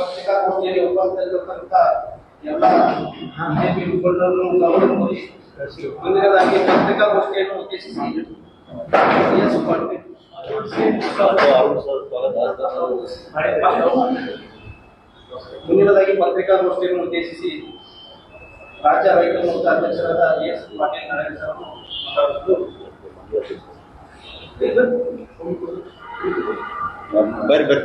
ಪತ್ರಿಕಾಗೋಷ್ಠಿಯಲ್ಲಿ ಉಪಸ್ಥಿತರಿರ್ತಕ್ಕಂಥ ಎಲ್ಲ ಬಿಜೆಪಿ ಮುಖಂಡರನ್ನು ಗೌರವ ಮಾಡಿ ಮುಂದಿನದಾಗಿ ಪತ್ರಿಕಾಗೋಷ್ಠಿಯನ್ನು ಉದ್ದೇಶಿಸಿ ಎಸ್ ಪಾಟೀಲ್. ಮುಂದಿನದಾಗಿ ಪತ್ರಿಕಾಗೋಷ್ಠಿಯನ್ನು ಉದ್ದೇಶಿಸಿ ರಾಜ್ಯ ರೈತ ಮೋರ್ಚಾ ಅಧ್ಯಕ್ಷರಾದ ಎಸ್ ಪಾಟೀಲ್ ನಾರಾಯಣ ಅವರು ಮಾತಾಡುವುದು ಬರ್ರಿ ಬರ್ರಿ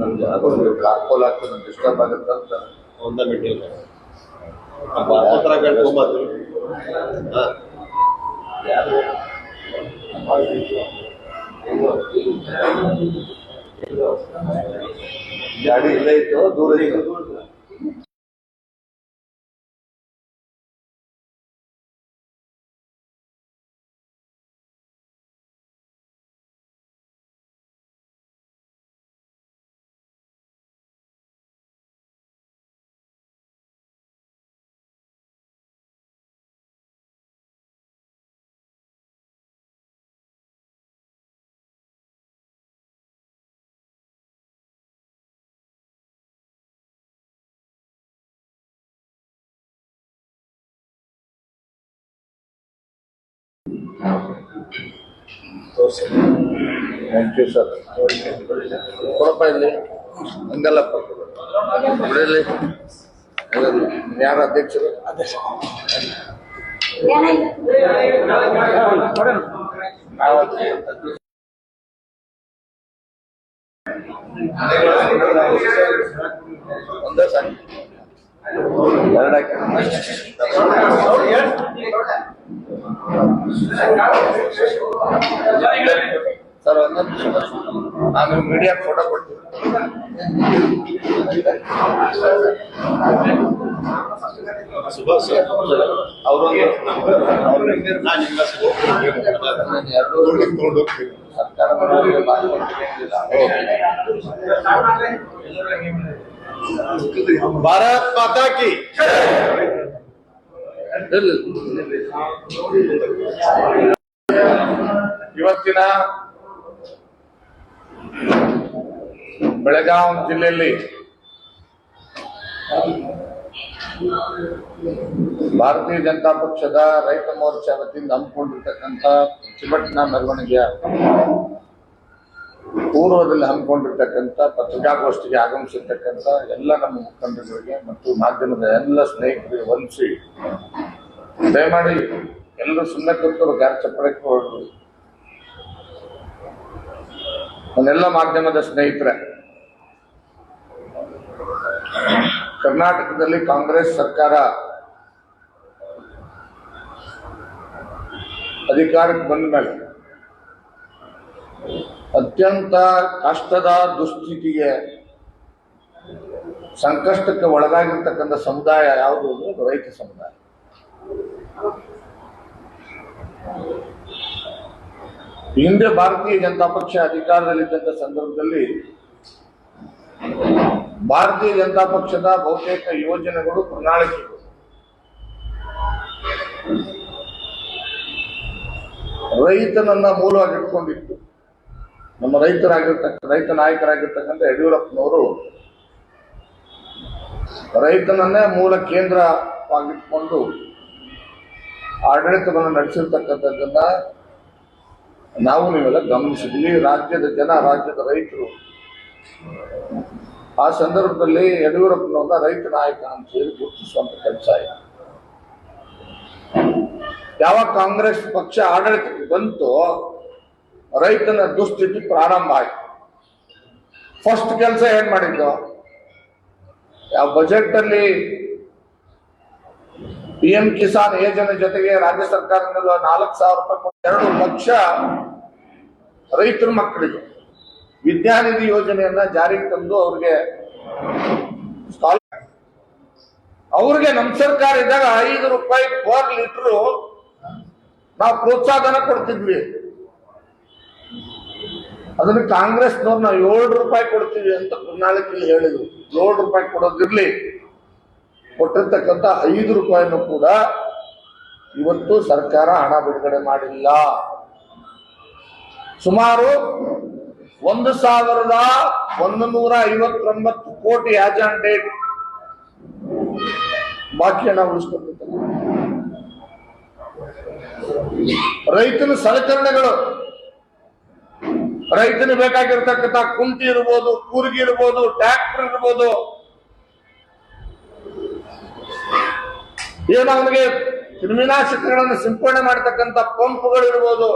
ನಂಗೆ ಅದೊಂದು ಕಾಲ್ ಆಗ್ತದೆ ನಂಗೆ ಡಿಸ್ಟರ್ಬ್ ಆಗುತ್ತೆ ಅಂತ ಒಂದ ಮೀಟಿಂಗ್ ಹತ್ರ ಕೇಳ್ಕೊಂಬರ್ರಿ ಹಾ ಗಾಡಿ ಇಲ್ಲೇ ಇತ್ತು ದೂರ ಇತ್ತು ಥ್ಯಾಂಕ್ ಯು ಸರ್ ಕೊಡಪ್ಪ ಇಲ್ಲಿ ಹಂಗಲ್ಲಪ್ಪ ಬಿಡಲಿ ಯಾರು ಅಧ್ಯಕ್ಷರು ನಾವು ಒಂದೇ ಸಾಕು ಎರಡು ಸರ್ ಒಂದೊಂದು ನಾನು ಮೀಡಿಯಾ ಫೋಟೋ ಕೊಡ್ತೀನಿ. ಸುಭಾಷ್ ಅವರು ನಾನು ನಿಮ್ಮ ಎರಡು ಸರ್ಕಾರ. ಭಾರತ್ ಮಾತಾ ಕಿ ಇವತ್ತಿನ ಬೆಳಗಾವಿ ಜಿಲ್ಲೆಯಲ್ಲಿ ಭಾರತೀಯ ಜನತಾ ಪಕ್ಷದ ರೈತ ಮೋರ್ಚಾ ವತಿಯಿಂದ ಹಮ್ಮಿಕೊಂಡಿರ್ತಕ್ಕಂಥ ಪ್ರತಿಭಟನಾ ಮೆರವಣಿಗೆಯ ಪೂರ್ವದಲ್ಲಿ ಹಮ್ಮಿಕೊಂಡಿರ್ತಕ್ಕಂಥ ಪತ್ರಿಕಾಗೋಷ್ಠಿಗೆ ಆಗಮಿಸಿರ್ತಕ್ಕಂಥ ಎಲ್ಲ ನಮ್ಮ ಮುಖಂಡರುಗಳಿಗೆ ಮತ್ತು ಮಾಧ್ಯಮದ ಎಲ್ಲ ಸ್ನೇಹಿತರಿಗೆ ವಂದಿಸಿ ದಯಮಾಡಿ ಎಲ್ಲರೂ ಸುಮ್ಮನೆ ಕೂತ್ಕೊಂಡು ಯಾರು ಚಪ್ಪಳಕ್ಕೆ ಹೊರಡ್ರಿ ನನ್ನೆಲ್ಲ ಮಾಧ್ಯಮದ ಸ್ನೇಹಿತರೆ, ಕರ್ನಾಟಕದಲ್ಲಿ ಕಾಂಗ್ರೆಸ್ ಸರ್ಕಾರ ಅಧಿಕಾರಕ್ಕೆ ಬಂದ ಮೇಲೆ ಅತ್ಯಂತ ಕಷ್ಟದ ದುಸ್ಥಿತಿಗೆ, ಸಂಕಷ್ಟಕ್ಕೆ ಒಳಗಾಗಿರ್ತಕ್ಕಂಥ ಸಮುದಾಯ ಯಾವುದು ಅಂದ್ರೆ ಅದು ರೈತ ಸಮುದಾಯ. ಹಿಂದೆ ಭಾರತೀಯ ಜನತಾ ಪಕ್ಷ ಅಧಿಕಾರದಲ್ಲಿದ್ದಂಥ ಸಂದರ್ಭದಲ್ಲಿ ಭಾರತೀಯ ಜನತಾ ಪಕ್ಷದ ಬಹುತೇಕ ಯೋಜನೆಗಳು ಪ್ರಣಾಳಿಕೆಗಳು ರೈತನನ್ನ ಮೂಲವಾಗಿ ಇಟ್ಕೊಂಡಿತ್ತು. ನಮ್ಮ ರೈತರಾಗಿರ್ತಕ್ಕ, ರೈತ ನಾಯಕರಾಗಿರ್ತಕ್ಕಂಥ ಯಡಿಯೂರಪ್ಪನವರು ರೈತನನ್ನೇ ಮೂಲ ಕೇಂದ್ರವಾಗಿಟ್ಕೊಂಡು ಆಡಳಿತವನ್ನು ನಡೆಸಿರ್ತಕ್ಕಂಥದ್ದನ್ನ ನಾವು ನೀವೆಲ್ಲ ಗಮನಿಸಿದ್ವಿ ರಾಜ್ಯದ ಜನ, ರಾಜ್ಯದ ರೈತರು. ಆ ಸಂದರ್ಭದಲ್ಲಿ ಯಡಿಯೂರಪ್ಪನವ್ರನ್ನ ರೈತ ನಾಯಕ ಅಂತ ಹೇಳಿ ಗುರುತಿಸುವಂತ ಕೆಲಸ ಯಾವ ಯಾವಾಗ ಕಾಂಗ್ರೆಸ್ ಪಕ್ಷ ಆಡಳಿತಕ್ಕೆ ಬಂತು ರೈತನ ದುಸ್ಥಿತಿ ಪ್ರಾರಂಭ ಆಯ್ತು. ಫಸ್ಟ್ ಕೆಲಸ ಏನ್ ಮಾಡಿದ್ದು ಯಾವ ಬಜೆಟ್ ಅಲ್ಲಿ ಪಿ ಎಂ ಕಿಸಾನ್ ಯೋಜನೆ ಜೊತೆಗೆ ರಾಜ್ಯ ಸರ್ಕಾರದಿಂದ ನಾಲ್ಕು ಸಾವಿರ ರೂಪಾಯಿ ಎರಡು ಲಕ್ಷ ರೈತರ ಮಕ್ಕಳಿಗೆ ವಿದ್ಯಾನಿಧಿ ಯೋಜನೆಯನ್ನ ಜಾರಿಗೆ ತಂದು ಅವ್ರಿಗೆ ಅವ್ರಿಗೆ ನಮ್ಮ ಸರ್ಕಾರ ಇದ್ದಾಗ ಐದು ರೂಪಾಯಿ ಪರ್ ಲೀಟರ್ ನಾವು ಪ್ರೋತ್ಸಾಹನ ಕೊಡ್ತಿದ್ವಿ. ಅದನ್ನ ಕಾಂಗ್ರೆಸ್ನವ್ರು ನಾವು ಏಳು ರೂಪಾಯಿ ಕೊಡ್ತೀವಿ ಅಂತ ಪ್ರಣಾಳಿಕೆಯಲ್ಲಿ ಹೇಳಿದ್ರು. ಏಳು ರೂಪಾಯಿ ಕೊಡೋದಿರ್ಲಿ. ಕೊಟ್ಟಿರ್ತಕ್ಕಂಥ ಐದು ರೂಪಾಯಿನೂ ಕೂಡ ಇವತ್ತು ಸರ್ಕಾರ ಹಣ ಬಿಡುಗಡೆ ಮಾಡಿಲ್ಲ. ಸುಮಾರು ಒಂದು ಸಾವಿರದ ಒಂದು ನೂರ ಐವತ್ತೊಂಬತ್ತು ಕೋಟಿ ಆನ್ ಡೇಟ್ ಬಾಕಿ ಹಣ ಉಳಿಸ್ಕೊಂಡಿದ್ದ ರೈತನ ಸಲಕರಣೆಗಳು ರೈತನಿಗೆ ಬೇಕಾಗಿರ್ತಕ್ಕಂಥ ಕುಂಟಿ ಇರ್ಬೋದು, ಕೂರ್ಗಿ ಇರ್ಬೋದು, ಟ್ರ್ಯಾಕ್ಟರ್ ಇರ್ಬೋದು. ಏನು ಅವನಿಗೆ ಕ್ರಿಮಿನಾಶಕಗಳನ್ನು ಸಿಂಪಡಣೆ ಪಂಪ್ಗಳು ಇರ್ಬೋದು.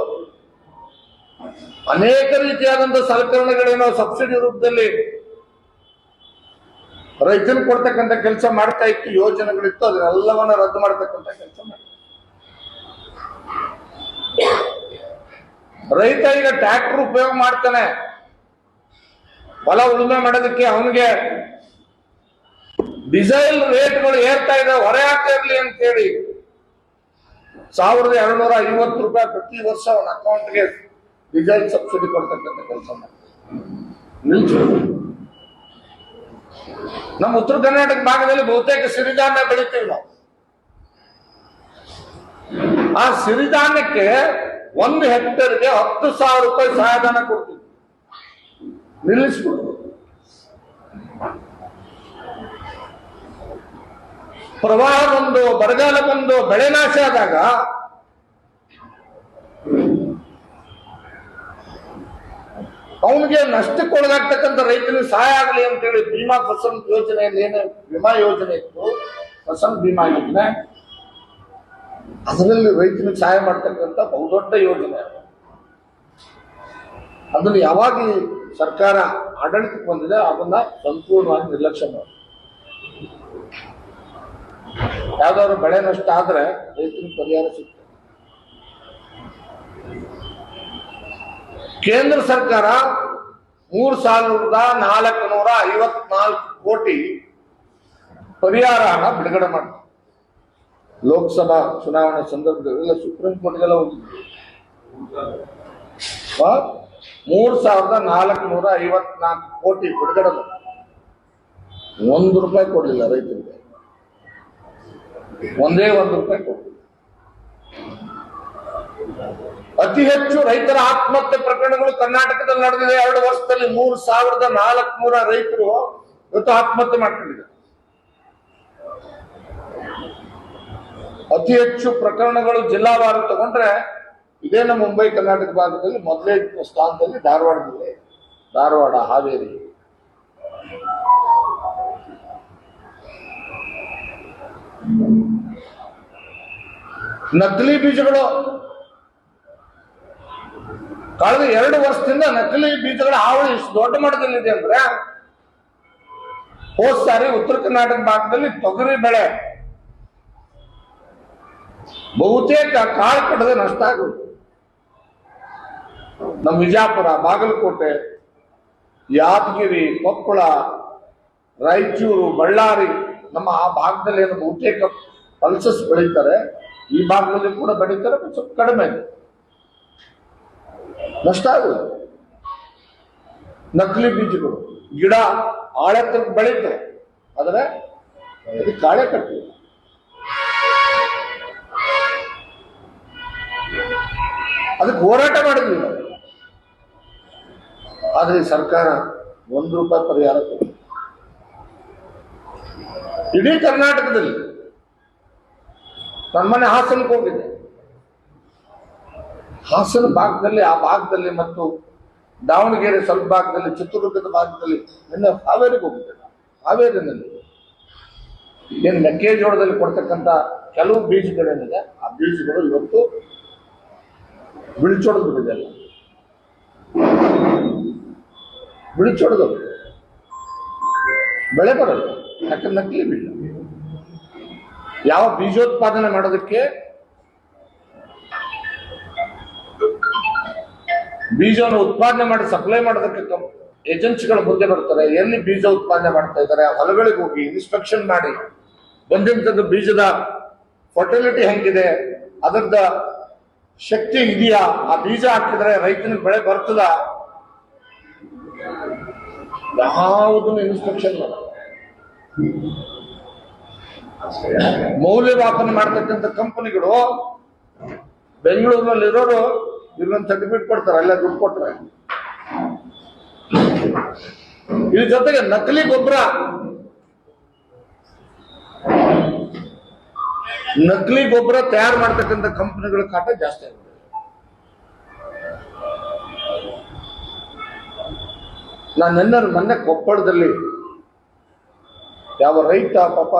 ಅನೇಕ ರೀತಿಯಾದಂತಹ ಸಲಕರಣೆಗಳೇನೋ ಸಬ್ಸಿಡಿ ರೂಪದಲ್ಲಿ ರೈತನ ಕೊಡ್ತಕ್ಕಂತ ಕೆಲಸ ಮಾಡ್ತಾ ಇತ್ತು, ಯೋಜನೆಗಳಿತ್ತು, ಅದನ್ನೆಲ್ಲವನ್ನ ರದ್ದು ಮಾಡತಕ್ಕಂಥ ಕೆಲಸ ಮಾಡ್ತಾ ರೈತ ಈಗ ಟ್ರ್ಯಾಕ್ಟರ್ ಉಪಯೋಗ ಮಾಡ್ತಾನೆ. ಹೊಲ ಉಳುಮೆ ಮಾಡೋದಕ್ಕೆ ಅವನಿಗೆ ಡಿಸೈಲ್ ರೇಟ್ಗಳು ಏರ್ತಾ ಇದೆ, ಹೊರೆ ಆಗ್ತಾ ಇರ್ಲಿ ಅಂತ ಹೇಳಿ ಸಾವಿರದ ಎರಡ್ನೂರ ಐವತ್ತು ರೂಪಾಯಿ ಪ್ರತಿ ವರ್ಷ ಅವನ ಅಕೌಂಟ್ಗೆ ಡಿಸೈಲ್ ಸಬ್ಸಿಡಿ ಕೊಡ್ತಕ್ಕಂಥ ಕೆಲಸ ಮಾಡ್ತಾರೆ ನಮ್ಮ ಉತ್ತರ ಕರ್ನಾಟಕ ಭಾಗದಲ್ಲಿ ಬಹುತೇಕ ಸಿರಿಧಾನ್ಯ ಬೆಳಿತೀವಿ ನಾವು. ಆ ಸಿರಿಧಾನ್ಯಕ್ಕೆ ಒಂದು ಹೆಕ್ಟರ್ಗೆ ಹತ್ತು ಸಾವಿರ ರೂಪಾಯಿ ಸಹಾಯಧನ ಕೊಡ್ತೀವಿ. ನಿಲ್ಲಿಸ್ಬಿಡ್ತು ಪ್ರವಾಹ ಬಂದು, ಬರಗಾಲ ಬಂದು, ಬೆಳೆ ನಾಶ ಆದಾಗ ಅವನಿಗೆ ನಷ್ಟಕ್ಕೊಳಗಾಗ್ತಕ್ಕಂಥ ರೈತನಿಗೆ ಸಹಾಯ ಆಗಲಿ ಅಂತೇಳಿ ಭೀಮಾ ಫಸಲ್ ಯೋಜನೆಯಲ್ಲಿ ಏನು ವಿಮಾ ಯೋಜನೆ ಇತ್ತು, ಫಸಲ್ ಭೀಮಾ ಯೋಜನೆ ಅದರಲ್ಲಿ ರೈತನಿಗೆ ಸಹಾಯ ಮಾಡ್ತಕ್ಕಂಥ ಬಹುದೊಡ್ಡ ಯೋಜನೆ ಅದು. ಅದನ್ನು ಯಾವಾಗ ಸರ್ಕಾರ ಆಡಳಿತಕ್ಕೆ ಬಂದಿದೆ, ಅದನ್ನ ಸಂಪೂರ್ಣವಾಗಿ ನಿರ್ಲಕ್ಷ್ಯ ಮಾಡಿ. ಯಾವ್ದಾದ್ರು ಬೆಳೆ ನಷ್ಟ ಆದ್ರೆ ರೈತನಿಗೆ ಪರಿಹಾರ ಸಿಗ್ತದೆ. ಕೇಂದ್ರ ಸರ್ಕಾರ ಮೂರು ಸಾವಿರದ ನಾಲ್ಕು ನೂರ ಐವತ್ನಾಲ್ಕು ಕೋಟಿ ಪರಿಹಾರ ಹಣ ಬಿಡುಗಡೆ ಮಾಡಿದೆ ಲೋಕಸಭಾ ಚುನಾವಣೆ ಸಂದರ್ಭದಲ್ಲಿ ಸುಪ್ರೀಂ ಕೋರ್ಟ್ಗೆಲ್ಲ ಹೋಗಿದ್ವಿ. ಆ? ಮೂರ್ ಸಾವಿರದ ನಾಲ್ಕು ನೂರ ಐವತ್ನಾಲ್ಕು ಕೋಟಿ ಬಿಡುಗಡೆ. ಒಂದು ರೂಪಾಯಿ ಕೊಡಲಿಲ್ಲ ರೈತರಿಗೆ. ಒಂದೇ ಒಂದು ರೂಪಾಯಿ ಕೊಡಲಿಲ್ಲ. ಅತಿ ಹೆಚ್ಚು ರೈತರ ಆತ್ಮಹತ್ಯೆ ಪ್ರಕರಣಗಳು ಕರ್ನಾಟಕದಲ್ಲಿ ನಡೆದಿದೆ. ಎರಡು ವರ್ಷದಲ್ಲಿ ಮೂರು ಸಾವಿರದ ನಾಲ್ಕು ನೂರ ರೈತರು ಇವತ್ತು ಆತ್ಮಹತ್ಯೆ ಮಾಡ್ಕೊಂಡಿದ್ದಾರೆ. ಅತಿ ಹೆಚ್ಚು ಪ್ರಕರಣಗಳು ಜಿಲ್ಲಾವಾರು ತಗೊಂಡ್ರೆ, ಇದೇ ನಮ್ಮ ಮುಂಬೈ, ಕರ್ನಾಟಕ ಭಾಗದಲ್ಲಿ ಮೊದಲೇ ಸ್ಥಾನದಲ್ಲಿ ಧಾರವಾಡ ಜಿಲ್ಲೆ ಧಾರವಾಡ, ಹಾವೇರಿ. ನಕಲಿ ಬೀಜಗಳು, ಕಳೆದ ಎರಡು ವರ್ಷದಿಂದ ನಕಲಿ ಬೀಜಗಳ ಹಾವಳಿ ಇಷ್ಟು ದೊಡ್ಡ ಮಟ್ಟದಲ್ಲಿದೆ ಅಂದ್ರೆ, ಹೋದ್ ಸಾರಿ ಉತ್ತರ ಕರ್ನಾಟಕ ಭಾಗದಲ್ಲಿ ತೊಗರಿ ಬೆಳೆ ಬಹುತೇಕ ಕಾಳು ಕಡದ ನಷ್ಟ ಆಗೋದು ನಮ್ಮ ವಿಜಾಪುರ, ಬಾಗಲಕೋಟೆ, ಯಾದಗಿರಿ, ಕೊಪ್ಪಳ, ರಾಯಚೂರು, ಬಳ್ಳಾರಿ ನಮ್ಮ ಆ ಭಾಗದಲ್ಲಿ ಏನು ಬಹುತೇಕ ಪಲ್ಸಸ್ ಬೆಳೀತಾರೆ. ಈ ಭಾಗದಲ್ಲಿ ಕೂಡ ಬೆಳೀತಾರೆ, ಸ್ವಲ್ಪ ಕಡಿಮೆ. ನಷ್ಟ ಆಗೋದು ನಕಲಿ ಬೀಜಗಳು, ಗಿಡ ಆಳೆತ್ತಕ್ಕೆ ಬೆಳೀತಾರೆ ಆದರೆ ಅದಕ್ಕೆ ಕಾಳೆ ಕಟ್ಟಿಲ್ಲ ಅದಕ್ಕೆ ಹೋರಾಟ ಮಾಡಿದ್ವಿ ನಾವು. ಆದರೆ ಸರ್ಕಾರ ಒಂದು ರೂಪಾಯಿ ಪರಿಹಾರ ಕೊಟ್ಟಿದೆ ಇಡೀ ಕರ್ನಾಟಕದಲ್ಲಿ ನನ್ನ ಮನೆ ಹಾಸನಕ್ಕೆ ಹೋಗಿದೆ. ಹಾಸನ ಭಾಗದಲ್ಲಿ, ಆ ಭಾಗದಲ್ಲಿ ಮತ್ತು ದಾವಣಗೆರೆ ಸ್ವಲ್ಪ ಭಾಗದಲ್ಲಿ, ಚಿತ್ರದುರ್ಗದ ಭಾಗದಲ್ಲಿ ನಿನ್ನೆ ಹಾವೇರಿಗೆ ಹೋಗಿದ್ದೆ ಹಾವೇರಿನಲ್ಲಿ. ಏನು ಮೆಕ್ಕೆಜೋಳದಲ್ಲಿ ಕೊಡ್ತಕ್ಕಂಥ ಕೆಲವು ಬೀಜಗಳೇನಿದೆ, ಆ ಬೀಜಗಳು ಇವತ್ತು ಬಿಳಿಚೊಡೆದು ಬಿಟ್ಟಿದೆಲ್ಲ ಬಿಳಿಚೊಡೆದು ಬೆಳೆ ಬರೋದು. ಯಾಕಂದ್ರೆ ನಕಲಿ ಬೀಜ ಯಾವ ಬೀಜೋತ್ಪಾದನೆ ಮಾಡೋದಕ್ಕೆ ಬೀಜವನ್ನು ಉತ್ಪಾದನೆ ಮಾಡಿ ಸಪ್ಲೈ ಮಾಡೋದಕ್ಕೆ ಏಜೆನ್ಸಿಗಳು ಮುಂದೆ ಬರ್ತಾರೆ. ಎಲ್ಲಿ ಬೀಜ ಉತ್ಪಾದನೆ ಮಾಡ್ತಾ ಇದ್ದಾರೆ? ಆ ಹೊಲಗಳಿಗೆ ಹೋಗಿ ಇನ್ಸ್ಪೆಕ್ಷನ್ ಮಾಡಿ. ಬಂದಿರ್ತಕ್ಕಂಥ ಬೀಜದ ಫರ್ಟಿಲಿಟಿ ಹೆಂಗಿದೆ? ಅದರದ ಶಕ್ತಿ ಇದೆಯಾ? ಆ ಬೀಜ ಹಾಕಿದ್ರೆ ರೈತನಿಗೆ ಬೆಳೆ ಬರ್ತದ? ಯಾವುದನ್ನು ಇನ್ಸ್ಪೆಕ್ಷನ್ ಮೌಲ್ಯಮಾಪನ ಮಾಡ್ತಕ್ಕಂಥ ಕಂಪನಿಗಳು ಬೆಂಗಳೂರಿನಲ್ಲಿ ಇರೋರು ಇವ್ರನ್ನ ಸರ್ಟಿಫಿಕೇಟ್ ಕೊಡ್ತಾರೆ, ಅಲ್ಲೇ ದುಡ್ಡು ಕೊಟ್ರೆ. ಇದ್ರ ಜೊತೆಗೆ ನಕಲಿ ಗೊಬ್ಬರ ನಕಲಿ ಗೊಬ್ಬರ ತಯಾರು ಮಾಡ್ತಕ್ಕಂಥ ಕಂಪನಿಗಳ ಕಾಟ ಜಾಸ್ತಿ ಆಗುತ್ತೆ. ನಾನು ನನ್ನ ಮೊನ್ನೆ ಕೊಪ್ಪಳದಲ್ಲಿ ಯಾವ ರೈತ ಪಾಪ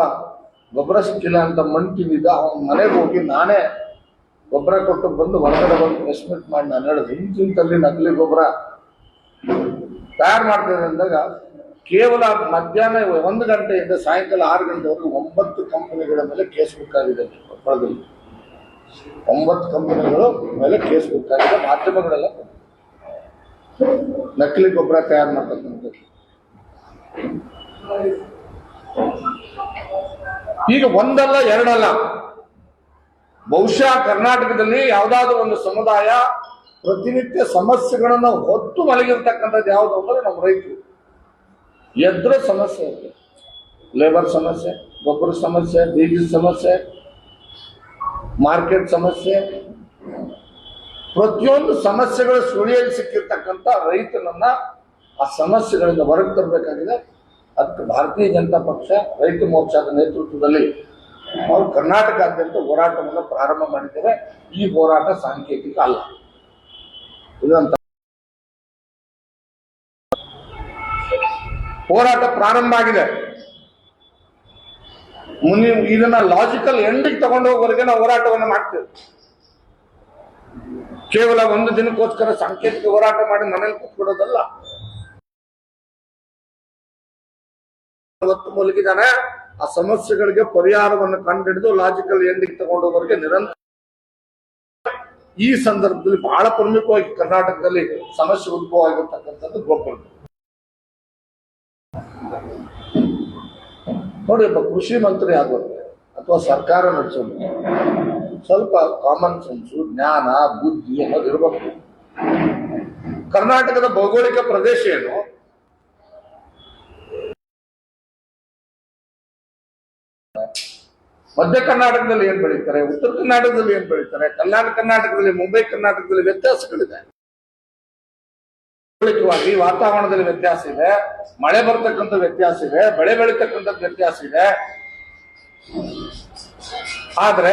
ಗೊಬ್ಬರ ಸಿಕ್ಕಿಲ್ಲ ಅಂತ ಮಣ್ಣು ತಿಂದಿದ್ದ ಅವನ ಮನೆಗೆ ಹೋಗಿ ನಾನೇ ಗೊಬ್ಬರ ಕೊಟ್ಟು ಬಂದು ಹೊರಗಡೆ ಬಂದು ಎಸ್ಟಿಮೇಟ್ ಮಾಡಿ ನಾನು ಹೇಳಿದೆ ಇಂಚಿಂತಲ್ಲಿ ನಕಲಿ ಗೊಬ್ಬರ ತಯಾರು ಮಾಡ್ತೇನೆ ಅಂದಾಗ ಕೇವಲ ಮಧ್ಯಾಹ್ನ ಒಂದು ಗಂಟೆಯಿಂದ ಸಾಯಂಕಾಲ ಆರು ಗಂಟೆವರೆಗೂ ಒಂಬತ್ತು ಕಂಪನಿಗಳ ಮೇಲೆ ಕೇಸ್ ಬುಕ್ ಆಗಿದೆ ಕೊಪ್ಪಳದಲ್ಲಿ ಒಂಬತ್ತು ಕಂಪನಿಗಳು ಮೇಲೆ ಕೇಸ್ ಬುಕ್ ಆಗಿದೆ. ಮಾಧ್ಯಮಗಳೆಲ್ಲ ನಕಲಿ ಗೊಬ್ಬರ ತಯಾರು ಮಾಡ್ತಕ್ಕಂಥದ್ದು. ಈಗ ಒಂದಲ್ಲ ಎರಡಲ್ಲ. ಬಹುಶಃ ಕರ್ನಾಟಕದಲ್ಲಿ ಯಾವುದಾದ್ರೂ ಒಂದು ಸಮುದಾಯ ಪ್ರತಿನಿತ್ಯ ಸಮಸ್ಯೆಗಳನ್ನು ಹೊತ್ತು ಮಲಗಿರ್ತಕ್ಕಂಥದ್ದು ಯಾವುದು ಅಂದ್ರೆ ನಮ್ಮ ರೈತರು. ಎದ್ರ ಸಮಸ್ಯೆ ಇದೆ ಲೇಬರ್ ಸಮಸ್ಯೆ ಗೊಬ್ಬರ ಸಮಸ್ಯೆ ಬೀಜದ ಸಮಸ್ಯೆ ಮಾರ್ಕೆಟ್ ಸಮಸ್ಯೆ ಪ್ರತಿಯೊಂದು ಸಮಸ್ಯೆಗಳ ಸುಳಿಯಲ್ಲಿ ಸಿಕ್ಕಿರ್ತಕ್ಕಂಥ ರೈತನನ್ನ ಆ ಸಮಸ್ಯೆಗಳಿಂದ ಹೊರಗೆ ತರಬೇಕಾಗಿದೆ. ಅದಕ್ಕೆ ಭಾರತೀಯ ಜನತಾ ಪಕ್ಷ, ರೈತ ಮೋರ್ಚಾದ ನೇತೃತ್ವದಲ್ಲಿ ನಾವು ಕರ್ನಾಟಕಾದ್ಯಂತ ಹೋರಾಟವನ್ನು ಪ್ರಾರಂಭ ಮಾಡಿದ್ದೇವೆ ಈ ಹೋರಾಟ ಸಾಂಕೇತಿಕ ಅಲ್ಲ. ಇದಂತ ಹೋರಾಟ ಪ್ರಾರಂಭ ಆಗಿದೆ. ಇದನ್ನ ಲಾಜಿಕಲ್ ಎಂಡಿಗೆ ತಗೊಂಡು ಹೋಗೋವರೆಗೆ ನಾವು ಹೋರಾಟವನ್ನು ಮಾಡ್ತೇವೆ. ಕೇವಲ ಒಂದು ದಿನಕ್ಕೋಸ್ಕರ ಸಾಂಕೇತಿಕ ಹೋರಾಟ ಮಾಡಿ ಮನೇಲಿ ಕೂತ್ಕೊಡೋದಲ್ಲ ಮುಲುಗಿದಾನೆ ಆ ಸಮಸ್ಯೆಗಳಿಗೆ ಪರಿಹಾರವನ್ನು ಕಂಡುಹಿಡಿದು ಲಾಜಿಕಲ್ ಎಂಡಿಗೆ ತಗೊಂಡೋವರೆಗೆ ನಿರಂತರ ಈ ಸಂದರ್ಭದಲ್ಲಿ ಬಹಳ ಪ್ರಮುಖವಾಗಿ ಕರ್ನಾಟಕದಲ್ಲಿ ಸಮಸ್ಯೆ ಉದ್ಭವ ಆಗಿರ್ತಕ್ಕಂಥದ್ದು ಗೊಬ್ಬರ ನೋಡಿ, ಒಬ್ಬ ಕೃಷಿ ಮಂತ್ರಿ ಆಗೋದು ಅಥವಾ ಸರ್ಕಾರ ನಡೆಸೋದು ಸ್ವಲ್ಪ ಕಾಮನ್ ಸೆನ್ಸು ಜ್ಞಾನ, ಬುದ್ಧಿ ಅನ್ನೋದು ಇರಬೇಕು. ಕರ್ನಾಟಕದ ಭೌಗೋಳಿಕ ಪ್ರದೇಶ ಏನು? ಮಧ್ಯ ಕರ್ನಾಟಕದಲ್ಲಿ ಏನ್ ಬೆಳೀತಾರೆ? ಉತ್ತರ ಕರ್ನಾಟಕದಲ್ಲಿ ಏನ್ ಬೆಳೀತಾರೆ? ಕಲ್ಯಾಣ ಕರ್ನಾಟಕದಲ್ಲಿ, ಮುಂಬೈ ಕರ್ನಾಟಕದಲ್ಲಿ ವ್ಯತ್ಯಾಸಗಳಿದೆ. ಭೌಗೋಳಿಕವಾಗಿ ವಾತಾವರಣದಲ್ಲಿ ವ್ಯತ್ಯಾಸ ಇದೆ, ಮಳೆ ಬರ್ತಕ್ಕಂಥ ವ್ಯತ್ಯಾಸ ಇದೆ, ಬೆಳೆ ಬೆಳೀತಕ್ಕಂಥ ವ್ಯತ್ಯಾಸ ಇದೆ. ಆದ್ರೆ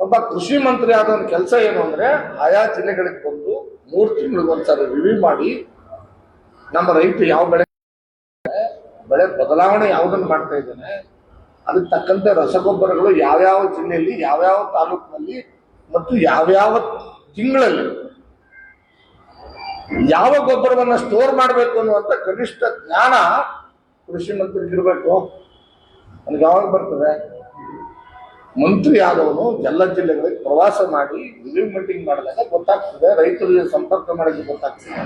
ಒಬ್ಬ ಕೃಷಿ ಮಂತ್ರಿ ಆದ ಒಂದು ಕೆಲಸ ಏನು ಅಂದ್ರೆ ಆಯಾ ಜಿಲ್ಲೆಗಳಿಗೆ ಬಂದು ಮೂರು ತಿಂಗಳಿಗೆ ಒಂದ್ಸರಿ ರಿವ್ಯೂ ಮಾಡಿ ನಮ್ಮ ರೈತ ಯಾವ ಬೆಳೆ ಬೆಳೆ ಬದಲಾವಣೆ ಯಾವುದನ್ನು ಮಾಡ್ತಾ ಇದ್ದಾನೆ, ಅದಕ್ಕೆ ತಕ್ಕಂತೆ ರಸಗೊಬ್ಬರಗಳು ಯಾವ್ಯಾವ ಜಿಲ್ಲೆಯಲ್ಲಿ, ಯಾವ್ಯಾವ ತಾಲೂಕಿನಲ್ಲಿ ಮತ್ತು ಯಾವ್ಯಾವ ತಿಂಗಳಲ್ಲಿ ಯಾವ ಗೊಬ್ಬರವನ್ನು ಸ್ಟೋರ್ ಮಾಡಬೇಕು ಅನ್ನುವಂಥ ಕನಿಷ್ಠ ಜ್ಞಾನ ಕೃಷಿ ಮಂತ್ರಿಗೆ ಇರಬೇಕು ನನಗೆ ಯಾವಾಗ ಬರ್ತದೆ? ಮಂತ್ರಿ ಆದವನು ಎಲ್ಲ ಜಿಲ್ಲೆಗಳಿಗೆ ಪ್ರವಾಸ ಮಾಡಿ ರಿವ್ಯೂ ಮೀಟಿಂಗ್ ಮಾಡಿದಾಗ ಗೊತ್ತಾಗ್ತದೆ, ರೈತರಿಗೆ ಸಂಪರ್ಕ ಮಾಡಿದ್ರೆ ಗೊತ್ತಾಗ್ತದೆ.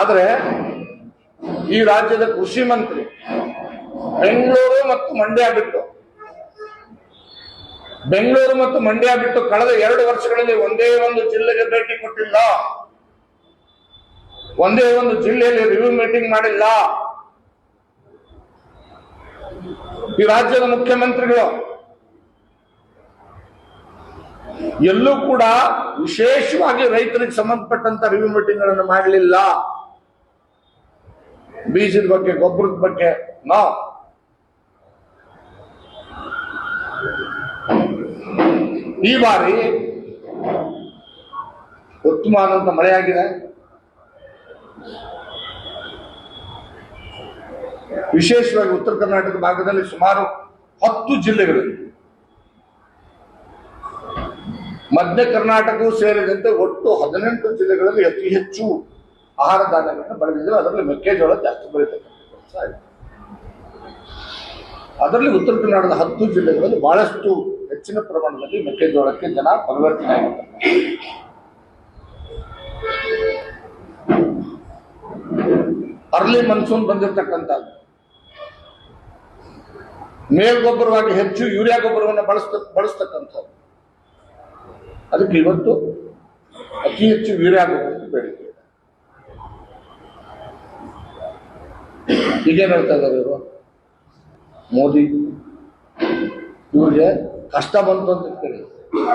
ಆದರೆ ಈ ರಾಜ್ಯದ ಕೃಷಿ ಮಂತ್ರಿ ಬೆಂಗಳೂರು ಮತ್ತು ಮಂಡ್ಯ ಬಿಟ್ಟು ಬೆಂಗಳೂರು ಮತ್ತು ಮಂಡ್ಯ ಬಿಟ್ಟು ಕಳೆದ ಎರಡು ವರ್ಷಗಳಲ್ಲಿ ಒಂದೇ ಒಂದು ಜಿಲ್ಲೆಗೆ ಭೇಟಿ ಕೊಟ್ಟಿಲ್ಲ. ಒಂದೇ ಒಂದು ಜಿಲ್ಲೆಯಲ್ಲಿ ರಿವ್ಯೂ ಮೀಟಿಂಗ್ ಮಾಡಿಲ್ಲ. ಈ ರಾಜ್ಯದ ಮುಖ್ಯಮಂತ್ರಿಗಳು ಎಲ್ಲೂ ಕೂಡ ವಿಶೇಷವಾಗಿ ರೈತರಿಗೆ ಸಂಬಂಧಪಟ್ಟಂತ ರಿವ್ಯೂ ಮೀಟಿಂಗ್ಗಳನ್ನು ಮಾಡಲಿಲ್ಲ. ಬೀಜದ ಬಗ್ಗೆ, ಗೊಬ್ಬರದ ಬಗ್ಗೆ ನೋ ಈ ಬಾರಿ ಉತ್ತಮವಾದಂತ ಮಳೆಯಾಗಿದೆ. ವಿಶೇಷವಾಗಿ ಉತ್ತರ ಕರ್ನಾಟಕ ಭಾಗದಲ್ಲಿ ಸುಮಾರು ಹತ್ತು ಜಿಲ್ಲೆಗಳಲ್ಲಿ ಮಧ್ಯ ಕರ್ನಾಟಕವೂ ಸೇರಿದಂತೆ ಒಟ್ಟು ಹದಿನೆಂಟು ಜಿಲ್ಲೆಗಳಲ್ಲಿ ಅತಿ ಹೆಚ್ಚು ಆಹಾರ ಧಾನ್ಯಗಳನ್ನು ಬೆಳೆದಿದ್ದರು. ಅದರಲ್ಲಿ ಮೆಕ್ಕೆಜೋಳ ಜಾಸ್ತಿ ಬೆಳೀತಕ್ಕಂಥ ಕೆಲಸ ಅದರಲ್ಲಿ ಉತ್ತರ ಕರ್ನಾಟಕದ ಹತ್ತು ಜಿಲ್ಲೆಗಳಲ್ಲಿ ಬಹಳಷ್ಟು ಹೆಚ್ಚಿನ ಪ್ರಮಾಣದಲ್ಲಿ ಮೆಕ್ಕೆಜೋಳಕ್ಕೆ ಜನ ಪರಿವರ್ತನೆ ಆಗಿದ್ದಾರೆ ಅರ್ಲಿ ಮನ್ಸೂನ್ ಬಂದಿರತಕ್ಕಂಥದ್ದು. ಮೇಲ್ಗೊಬ್ಬರವಾಗಿ ಹೆಚ್ಚು ಯೂರಿಯಾ ಗೊಬ್ಬರವನ್ನು ಬಳಸ್ತ, ಬಳಸ್ತಕ್ಕಂಥದ್ದು. ಅದಕ್ಕೆ ಇವತ್ತು ಅತಿ ಹೆಚ್ಚು ಯೂರಿಯಾ ಗೊಬ್ಬರ ಬೇಡಿಕೆ ಈಗೇನು ಹೇಳ್ತಾ ಇದ್ದಾರೆ ಇವರು? ಮೋದಿ ಇವ್ರಿಗೆ ಕಷ್ಟ ಬಂತು ಅಂತ ಇಟ್ಕೊಳ್ಳಿ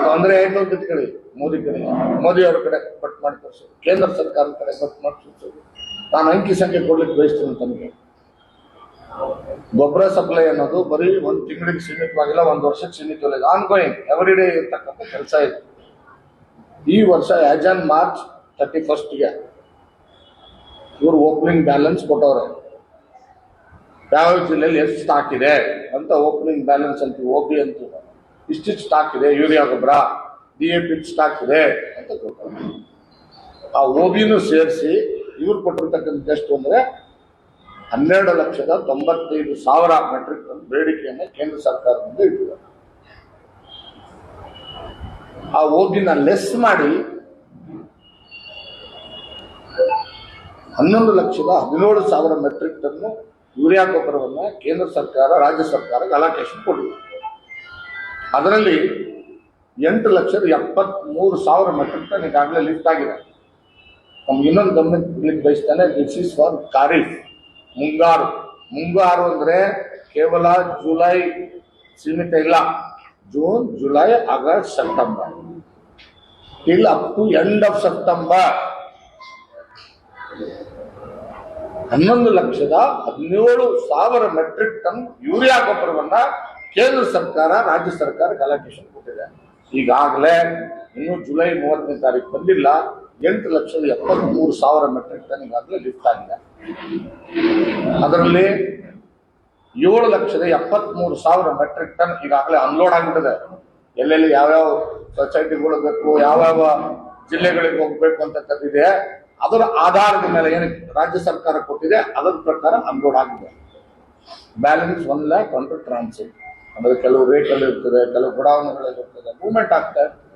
ತೊಂದರೆ ಏನು ಅಂತ ಇಟ್ಕೊಳ್ಳಿ ಮೋದಿ ಕಡೆ, ಮೋದಿ ಅವ್ರ ಕಡೆ ಕಟ್ ಮಾಡಿ ತೋರಿಸೋದು. ಕೇಂದ್ರ ಸರ್ಕಾರದ ಕಡೆ ಕಟ್ ಮಾಡಿ ತೋರಿಸೋದು. ನಾನು ಅಂಕಿ ಸಂಖ್ಯೆ ಕೊಡ್ಲಿಕ್ಕೆ ಬಯಸ್ತೀನಿ ತಮಗೆ ಗೊಬ್ಬರ ಸಪ್ಲೈ ಅನ್ನೋದು ಬರೀ ಒಂದು ತಿಂಗಳಿಗೆ ಸೀಮಿತವಾಗಿಲ್ಲ, ಒಂದು ವರ್ಷಕ್ಕೆ ಸೀಮಿತವಾಗಿಲ್ಲ ಆನ್ ಗೋಯಿಂಗ್ ಎವ್ರಿ ಡೇ ಇರ್ತಕ್ಕಂಥ ಕೆಲಸ ಇದೆ. ಈ ವರ್ಷ ಆಸ್ ಆನ್ ಮಾರ್ಚ್ ತರ್ಟಿ ಫಸ್ಟ್ಗೆ ಇವರು ಓಪನಿಂಗ್ ಬ್ಯಾಲೆನ್ಸ್ ಕೊಟ್ಟವ್ರೆ. ಯಾವ ಜಿಲ್ಲೆಯಲ್ಲಿ ಎಷ್ಟು ಸ್ಟಾಕ್ ಇದೆ ಅಂತ ಓಪನಿಂಗ್ ಬ್ಯಾಲೆನ್ಸ್ ಅಂತ ಓಪಿ ಅಂತ ಇಷ್ಟಿಷ್ಟು ಸ್ಟಾಕ್ ಇದೆ ಯೂರಿಯಾ ಗೊಬ್ಬರ ಡಿ ಎ ಪಿ ಸ್ಟಾಕ್ ಇದೆ ಅಂತ ತಿಳ್ಕೊಂಡು ಆ ಓಬಿನೂ ಸೇರಿಸಿ ಇವ್ರು ಕೊಟ್ಟಿರ್ತಕ್ಕಂಥ ಎಷ್ಟು ಅಂದರೆ ಹನ್ನೆರಡು ಲಕ್ಷದ ತೊಂಬತ್ತೈದು ಸಾವಿರ ಮೆಟ್ರಿಕ್ ಟನ್ ಬೇಡಿಕೆಯನ್ನು ಕೇಂದ್ರ ಸರ್ಕಾರದಿಂದ ಇಟ್ಟಿದ್ದಾರೆ. ಆ ಓಬಿನ ಲೆಸ್ ಮಾಡಿ ಹನ್ನೊಂದು ಲಕ್ಷದ ಹದಿನೇಳು ಸಾವಿರ ಮೆಟ್ರಿಕ್ ಟನ್ ಯೂರಿಯಾ ಗೊಬ್ಬರವನ್ನು ಕೇಂದ್ರ ಸರ್ಕಾರ, ರಾಜ್ಯ ಸರ್ಕಾರಕ್ಕೆ ಅಲೋಕೇಶನ್ ಕೊಟ್ಟಿದೆ. ಅದರಲ್ಲಿ ಎಂಟು ಲಕ್ಷದ ಎಪ್ಪತ್ಮೂರು ಸಾವಿರ ಮೆಟ್ರಿಕ್ ಟನ್ ಈಗಾಗಲೇ ಲಿಫ್ಟ್ ಆಗಿದೆ. ನಮ್ಗೆ ಇನ್ನೊಂದು ಗಮನಕ್ಕೆ ಬಯಸ್ತಾನೆ ದಿಸ್ ಇಸ್ ಫಾರ್ ಖಾರಿಫ್, ಮುಂಗಾರು. ಮುಂಗಾರು ಅಂದ್ರೆ ಕೇವಲ ಜುಲೈ ಸೀಮಿತ ಇಲ್ಲ, June, July, August, September. Till up to end of September ಹನ್ನೊಂದು ಲಕ್ಷದ ಹದಿನೇಳು ಸಾವಿರ ಮೆಟ್ರಿಕ್ ಟನ್ ಯೂರಿಯಾ ಗೊಬ್ಬರವನ್ನ ಕೇಂದ್ರ ಸರ್ಕಾರ, ರಾಜ್ಯ ಸರ್ಕಾರ ಅಲೋಕೇಶನ್ ಕೊಟ್ಟಿದೆ. ಈಗಾಗಲೇ ಇನ್ನು ಜುಲೈ ಮೂವತ್ತನೇ ತಾರೀಕು ಬಂದಿಲ್ಲ. ಎಂಟು ಲಕ್ಷದ ಎಪ್ಪತ್ಮೂರು ಸಾವಿರ ಮೆಟ್ರಿಕ್ ಟನ್ ಈಗಾಗಲೇ ಲಿಫ್ಟ್ ಆಗಿದೆ. ಅದರಲ್ಲಿ ಏಳು ಲಕ್ಷದ ಎಪ್ಪತ್ಮೂರು ಸಾವಿರ ಮೆಟ್ರಿಕ್ ಟನ್ ಈಗಾಗಲೇ ಅನ್ಲೋಡ್ ಆಗಿಬಿಟ್ಟಿದೆ. ಎಲ್ಲೆಲ್ಲಿ ಯಾವ್ಯಾವ ಸೊಸೈಟಿಗಳು ಬೇಕು, ಯಾವ್ಯಾವ ಜಿಲ್ಲೆಗಳಿಗೆ ಹೋಗ್ಬೇಕು ಅಂತಕ್ಕಂಥದ್ದಿದೆ ಅದರ ಆಧಾರದ ಮೇಲೆ ಏನು ರಾಜ್ಯ ಸರ್ಕಾರ ಕೊಟ್ಟಿದೆ, ಅದರ ಪ್ರಕಾರ ಅನ್ಲೋಡ್ ಆಗಿದೆ. Balance one lakh under transit ಅಂದ್ರೆ ಕೆಲವು ರೇಟಲ್ಲಿ ಇರ್ತದೆ, ಕೆಲವು ಗುಡಾವಣೆಗಳಲ್ಲಿ ಇರ್ತದೆ ಮೂವ್ಮೆಂಟ್ ಆಗ್ತಾ ಇರ್ತದೆ.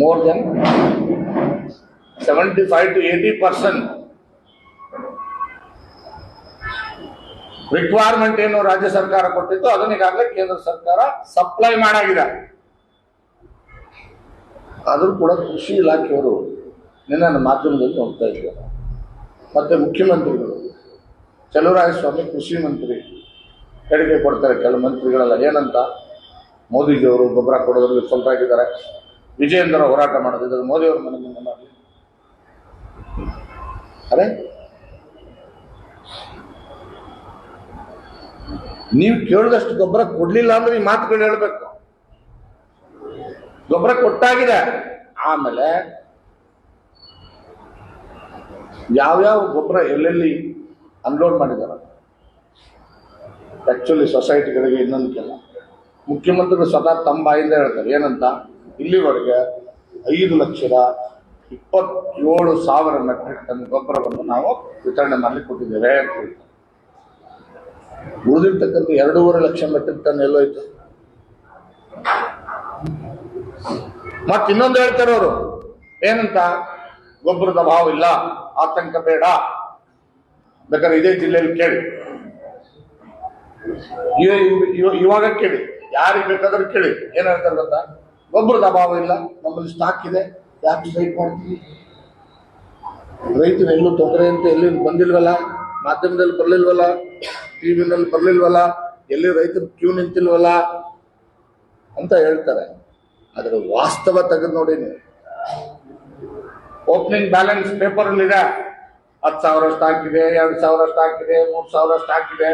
More than seventy five to eighty percent requirement ಏನು ರಾಜ್ಯ ಸರ್ಕಾರ ಕೊಟ್ಟಿತ್ತು, ಅದನ್ನ ಈಗಾಗಲೇ ಕೇಂದ್ರ ಸರ್ಕಾರ ಸಪ್ಲೈ ಮಾಡಾಗಿದೆ. ಆದರೂ ಕೂಡ ಕೃಷಿ ಇಲಾಖೆಯವರು ನಿನ್ನ ಮಾಧ್ಯಮದಲ್ಲಿ ನೋಡ್ತಾ ಇದ್ದಾರೆ. ಮತ್ತೆ ಮುಖ್ಯಮಂತ್ರಿಗಳು ಚಲುವರಾಯಸ್ವಾಮಿ ಕೃಷಿ ಮಂತ್ರಿ ಹೇಳಿಕೆ ಕೊಡ್ತಾರೆ, ಕೆಲವು ಮಂತ್ರಿಗಳೆಲ್ಲ ಏನಂತ? ಮೋದಿಜಿಯವರು ಗೊಬ್ಬರ ಕೊಡೋದ್ರಲ್ಲಿ ಆಗಿದ್ದಾರೆ. ವಿಜಯೇಂದ್ರ ಹೋರಾಟ ಮಾಡೋದಿದ್ದಾರೆ ಮೋದಿಯವರು ಮನೆ ಮುಂದೆ ಮಾಡಲಿ ಅರೆ? ನೀವು ಕೇಳಿದಷ್ಟು ಗೊಬ್ಬರ ಕೊಡ್ಲಿಲ್ಲ ಅಂದ್ರೆ ಈ ಮಾತುಗಳು ಹೇಳ್ಬೇಕು. ಗೊಬ್ಬರ ಕೊಟ್ಟಾಗಿದೆ. ಆಮೇಲೆ ಯಾವ್ಯಾವ ಗೊಬ್ಬರ ಎಲ್ಲೆಲ್ಲಿ ಅನ್ಲೋಡ್ ಮಾಡಿದ್ದಾರೆ. ಆ್ಯಕ್ಚುಲಿ ಸೊಸೈಟಿಗಳಿಗೆ ಇನ್ನೊಂದು ಕೆಲ ಮುಖ್ಯಮಂತ್ರಿಗಳು ಸದಾ ತಮ್ಮ ಬಾಯಿಂದ ಹೇಳ್ತಾರೆ. ಏನಂತ? ಇಲ್ಲಿವರೆಗೆ ಐದು ಲಕ್ಷದ ಇಪ್ಪತ್ತೇಳು ಸಾವಿರ ಮೆಟ್ರಿಕ್ ಟನ್ ಗೊಬ್ಬರವನ್ನು ನಾವು ವಿತರಣೆ ಮಾಡಲಿಕ್ಕೆ ಕೊಟ್ಟಿದ್ದೇವೆ ಅಂತ ಹೇಳ್ತಾರೆ. ಉಳಿದಿರ್ತಕ್ಕಂಥ ಎರಡೂವರೆ ಲಕ್ಷ ಮೆಟ್ರಿಕ್ ಟನ್ ಎಲ್ಲೋಯ್ತು. ಮತ್ತೆ ಇನ್ನೊಂದು ಹೇಳ್ತಾರೆ ಅವರು. ಏನಂತ? ಗೊಬ್ಬರದ ಅಭಾವ ಇಲ್ಲ. ಆತಂಕ ಬೇಡ. ಬೇಕಾದ್ರೆ ಇದೇ ಜಿಲ್ಲೆಯಲ್ಲಿ ಕೇಳಿ. ಇವ- ಇವ- ಇವ- ಇವಾಗ ಕೇಳಿ. ಯಾರಿಗೆ ಬೇಕಾದ್ರೂ ಕೇಳಿ. ಏನು ಹೇಳ್ತಾರೆ ಗೊತ್ತಾ? ಗೊಬ್ಬರದ ಅಭಾವ ಇಲ್ಲ, ನಮ್ಮಲ್ಲಿ ಸ್ಟಾಕ್ ಇದೆ, ಯಾಕೆ ವೆಯ್ಟ್ ಮಾಡ್ತೀವಿ ರೈತರು ಎಲ್ಲೂ ತೊಂದರೆ ಅಂತ ಎಲ್ಲಿ ಬಂದಿಲ್ವಲ್ಲ? ಮಾಧ್ಯಮದಲ್ಲಿ ಬರ್ಲಿಲ್ವಲ್ಲ? ಟಿವಿನಲ್ಲಿ ಬರಲಿಲ್ವಲ್ಲ? ಎಲ್ಲಿ ರೈತರು ಕ್ಯೂ ನಿಂತಿಲ್ವಲ್ಲ? ಅಂತ ಹೇಳ್ತಾರೆ. ಅದರ ವಾಸ್ತವ ತೆಗೆದು ನೋಡಿ ಓಪನಿಂಗ್ ಬ್ಯಾಲೆನ್ಸ್ ಪೇಪರ್ ಇದೆ. ಹತ್ತು ಸಾವಿರ ಸ್ಟಾಕ್ ಇದೆ ಎರಡು ಸಾವಿರ ಸ್ಟಾಕ್ ಇದೆ ಮೂರು ಸಾವಿರ ಸ್ಟಾಕ್ ಇದೆ